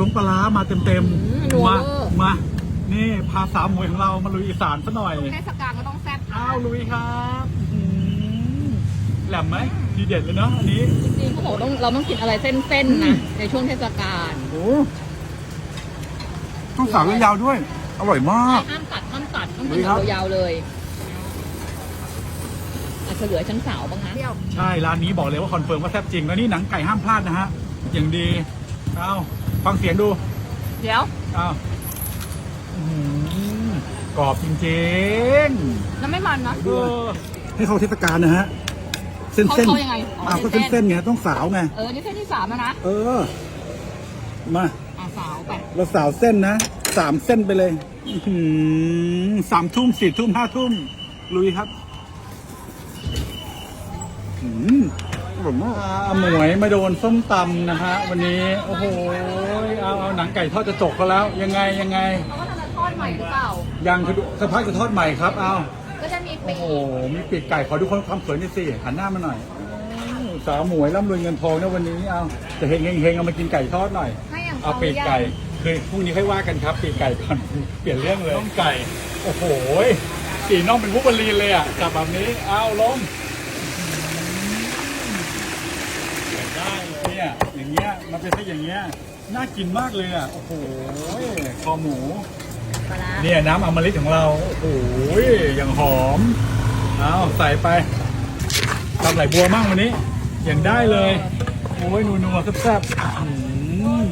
ลงปลาร้ามาเต็มเต็มๆนัวมา เวอร์ มา นี่พาสาวหมวยของเรามาลุยอีสานซะหน่อย เทศกาลก็ต้องแซ่บอ้าวลุยครับอื้อหือแหลมไหมทีเด็ดเลยเนาะอันนี้จริงๆเขาบอกต้องเราต้องกินอะไรเส้นๆนะในช่วงเทศกาลโอ้ต้องสาวๆยาวๆด้วย อร่อยมาก ห้ามตัดห้ามตัดต้องลุกินยครับแบบยาวๆเลยอาจจะเหลือชั้นสาวบ้างนะใช่ ร้านนี้บอกเลยว่าคอนเฟิร์มว่าแซ่บจริง แล้วนี่หนังไก่ห้ามพลาดนะฮะ อย่างดี เอา ฟังเสียงดู เดี๋ยวเอาอื้อหือกรอบจริงแล้วไม่มันนะ ๆเออให้เขาเทศกาลนะฮะ เส้นเขาเส้นเขายังไงอ๋ออ้าวก็เส้นๆ เส้นๆไงต้องสาวไง เออ นี่เส้นที่สามแล้วนะ เออ มา อะสาวไป เราสาวเส้นนะสามเส้นไปเลยอื้อหือสามทุ่มสี่ทุ่มห้าทุ่มลุยครับ อืม ผมว่าหมวยมาโดนส้มตำนะฮะวันนี้โอ้โหเอาเอาหนังไก่ทอดจะจกเขาแล้ว ยังไงยังไงเขาก็ทำเป็นทอดใหม่หรือเปล่า ยังคือสักพักจะทอดใหม่ครับเอาก็จะมีปีโอ้โหมีปีกไก่ขอดูความสวยหนี่อยสิหันหน้ามาหน่อยอ้าวสาวหมวยร่ำรวยเงินทองนะวันนี้เอาจะเฮงเฮงๆเอามากินไก่ทอดหน่อย ให้อย่างเอาปีกไก่คือพรุ่งนี้ค่อยว่ากันครับปีกไก่ก่อน เปลี่ยนเรื่องเลยน่องไก่ โอ้โหสีน่องเป็นวุ้บลีนเลยอะจับแบบนี้ เอาลง ได้เลยเนี่ยอย่างเงี้ยมันเป็นแค่อย่างเงี้ยน่ากินมากเลยอะโอ้โหคอหมู ปลาร้าเนี่ยน้ำอมฤตของเราโอ้โหอย่างหอมเอาใส่ไปทำไหลบัวมั่งวันนี้ อย่างได้เลยโอ้ยนัวๆแซ่บๆอืม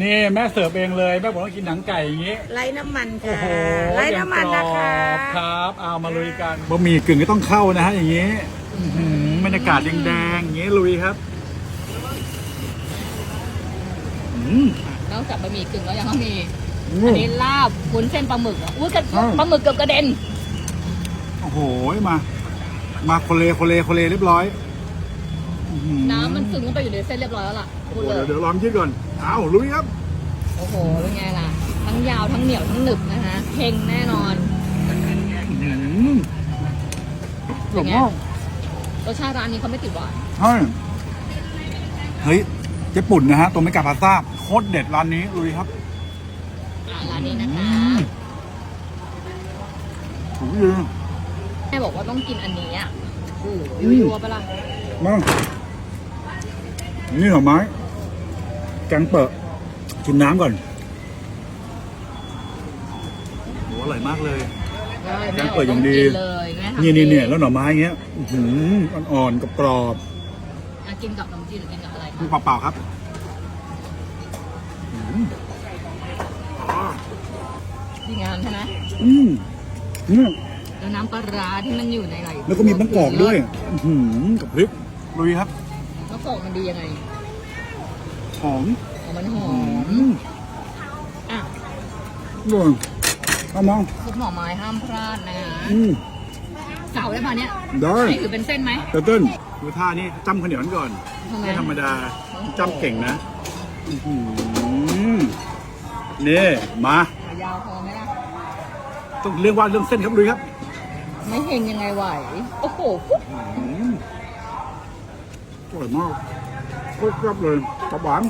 นี่แม่เสิร์ฟเองเลยแม่บอกว่ากินหนังไก่อย่างนี้ ไร้น้ำมันโอ้ค่ะโหไร้น้ำมันนะคะยังกรอบครับ เอามาลุยกันบะหมี่กึ่งก็ต้องเข้านะฮะอย่างนี้ อื้อหือบรรยากาศแดงๆอย่างนี้ลุยครับอืม นอกจากบะหมี่กึ่งแล้วยังมีอือันมนี้ลาบวุ้นเส้นปลาหมึกอะอุ้ยกระอ้าวปลาหมึกเกือบกระเด็นโอ้โหมา มาโคเลโคเลโคเลเรียบร้อยอื้อหือน้ำมันซึมเข้าไปอยู่ในเส้นเรียบร้อยแล้วล่ะโอ้พูโหดเลเดี๋ยวยเดี๋ยวลองยืดก่อนเอาลุยครับ โอ้โหเป็นไงล่ะ ทั้งยาวทั้งเหนียวทั้งหนึบนะฮะเฮงแน่นอน อืมหลงมากร สชาติร้านนี้เขาไม่ติดหวานใช่เฮ้ยเจ๊ปุ่นนะฮะตัวไม่กาพาซ่าโคตรเด็ดร้านนี้ลุยครับอ่าร้านนี้นะคะอืมโอ้ยแม่บอกว่าต้องกินอันนี้อะโอ้โหอืมยัวๆปะล่ะมานี่หน่อไม้ แกงเปิดกินน้ำก่อนโหอร่อยมากเลยได้แกงเปิดอย่างดีแม่บ อกต้องกินเลยแม่ทำนี่นี่เนี่ยองแล้วหน่อไม้เงี้ยอื้อหืออ่อนๆกับกรอบอะกินกับขนมจีนหรือกินกับอะไรๆคะคือเปล่าๆครับอืมอ่าที่งานใช่ไหมอืมเนี่ยแล้วน้ำปลาร้าที่มันอยู่ในไหลแล้วก็มีมะกอกด้วยอื้อหือกับพริกลุยครับมะกอกมันดียังไงหอมอ๋อมันหออืมมอะอร่อยเอามาซุปหน่อไม้ห้ามพลาดนะ อืม เสาได้ป่ะเนี่ยได้นี่คือเป็นเส้นไหมเตอร์เติ้ลดูท่านี่จ้ำข้าวเหนียวนั่นก่อนทำไมไม่ธรรมดาจ้ำเก่งนะอื้อหือนี่มาขายาวพอไหมล่ะ ต้องเรียกว่าเรื่องเส้นครับลุยครับไม่เฮงยังไงไหว โอ้โหปุ๊บอืมอร่อยมากโคตรครับเลยกระหวาน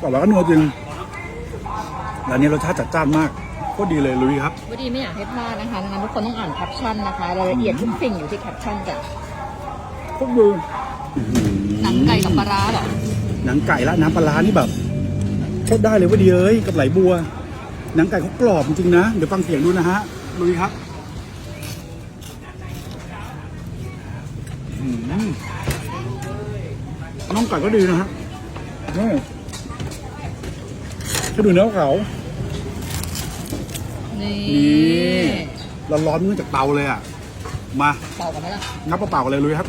กระหวานก็นัวจริงร้านนี้รสชาติจัดจ้านมาก โคตรดีเลยลุยครับพอดีไม่อยากให้พลาดนะคะดังนั้นทุกคนต้องอ่านแคปชั่นนะคะรายละเอียดทุกสิ่งอยู่ที่แคปชั่นจ้ะโคตรดีหนังไก่กับปลาร้าเหรอหนังไก่และน้ำปลาร้านี่แบบโคตรได้เลยเว่าดีเอ้ยกับไหลบัว หนังไก่เขากรอบจริงๆนะ เดี๋ยวฟังเสียงดูนะฮะลุยครับอืมน้องไก่ก็ดีนะฮะนี่ถ้าดูเนื้อเขา นี่นี่ร้อนๆเนื่องจากเตาเลยอะ มาเป่ากันไหมล่ะงับเปล่าๆกันเลยลุยครับ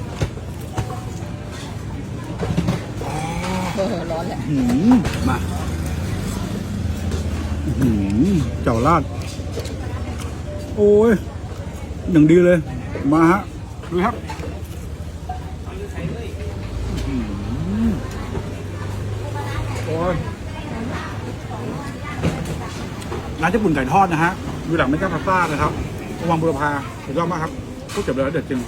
เออร้อนแหละหืมมาหืมเจ้าลาด โอ้ยอย่างดีเลย มาฮะดูครับหืมโอ้ย ร้านญี่ปุ่นไก่ทอดนะฮะอยู่หลังไม่กล้าพาซ่านะครับระวังบุรพาสุดยอดมากครับพูดจบเลยแล้วเด็ดจริง